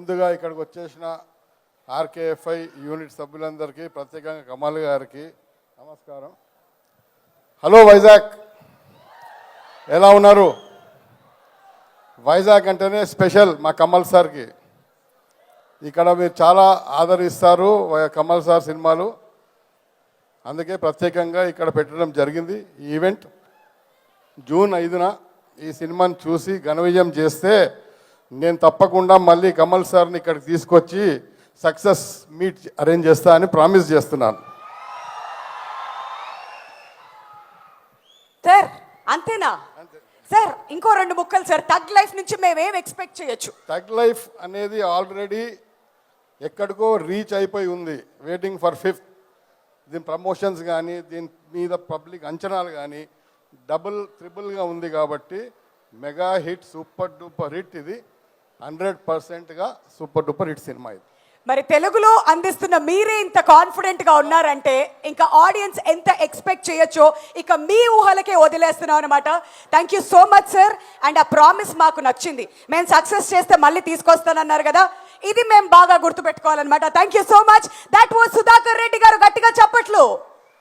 ముందుగా ఇక్కడికి వచ్చేసిన ఆర్కేఎఫ్ఐ యూనిట్ సభ్యులందరికీ ప్రత్యేకంగా కమల్ గారికి నమస్కారం. హలో వైజాగ్. ఎలా ఉన్నారు? వైజాగ్ అంటేనే స్పెషల్ మా కమల్ సార్కి. ఇక్కడ మీరు చాలా ఆదరిస్తారు కమల్ సార్ సినిమాలు. అందుకే ప్రత్యేకంగా ఇక్కడ పెట్టడం జరిగింది. ఈ ఈవెంట్ జూన్ ఐదున ఈ సినిమాని చూసి ఘన విజయం చేస్తే నేను తప్పకుండా మళ్ళీ కమల్ సార్ని ఇక్కడికి తీసుకొచ్చి సక్సెస్ మీట్ అరేంజ్ చేస్తా అని ప్రామిస్ చేస్తున్నాను. సార్ అంతేనా? సార్ ఇంకో రెండు ముక్కలు సార్. తగ్ లైఫ్ నుంచి మేమేం ఎక్స్పెక్ట్ చేయొచ్చు? టగ్ లైఫ్ అనేది ఆల్రెడీ ఎక్కడికో రీచ్ అయిపోయి ఉంది. వెయిటింగ్ ఫర్ ఫిఫ్త్ దీని ప్రమోషన్స్ కానీ దీని మీద పబ్లిక్ అంచనాలు కానీ డబుల్ త్రిబుల్గా ఉంది కాబట్టి mega hit super duper hit ఇది. హండ్రెడ్ పర్సెంట్గా సూపర్ డూపర్ హిట్ సినిమా ఇది. మరి తెలుగులో అందిస్తున్న మీరే ఇంత కాన్ఫిడెంట్గా ఉన్నారంటే ఇంకా ఆడియన్స్ ఎంత ఎక్స్పెక్ట్ చేయొచ్చో ఇక మీ ఊహలకే వదిలేస్తున్నాం అనమాట thank you so much sir and ఆ ప్రామిస్ మాకు నచ్చింది. మేము సక్సెస్ చేస్తే మళ్ళీ తీసుకొస్తానన్నారు కదా. ఇది మేము బాగా గుర్తుపెట్టుకోవాలన్నమాట. Thank you so much that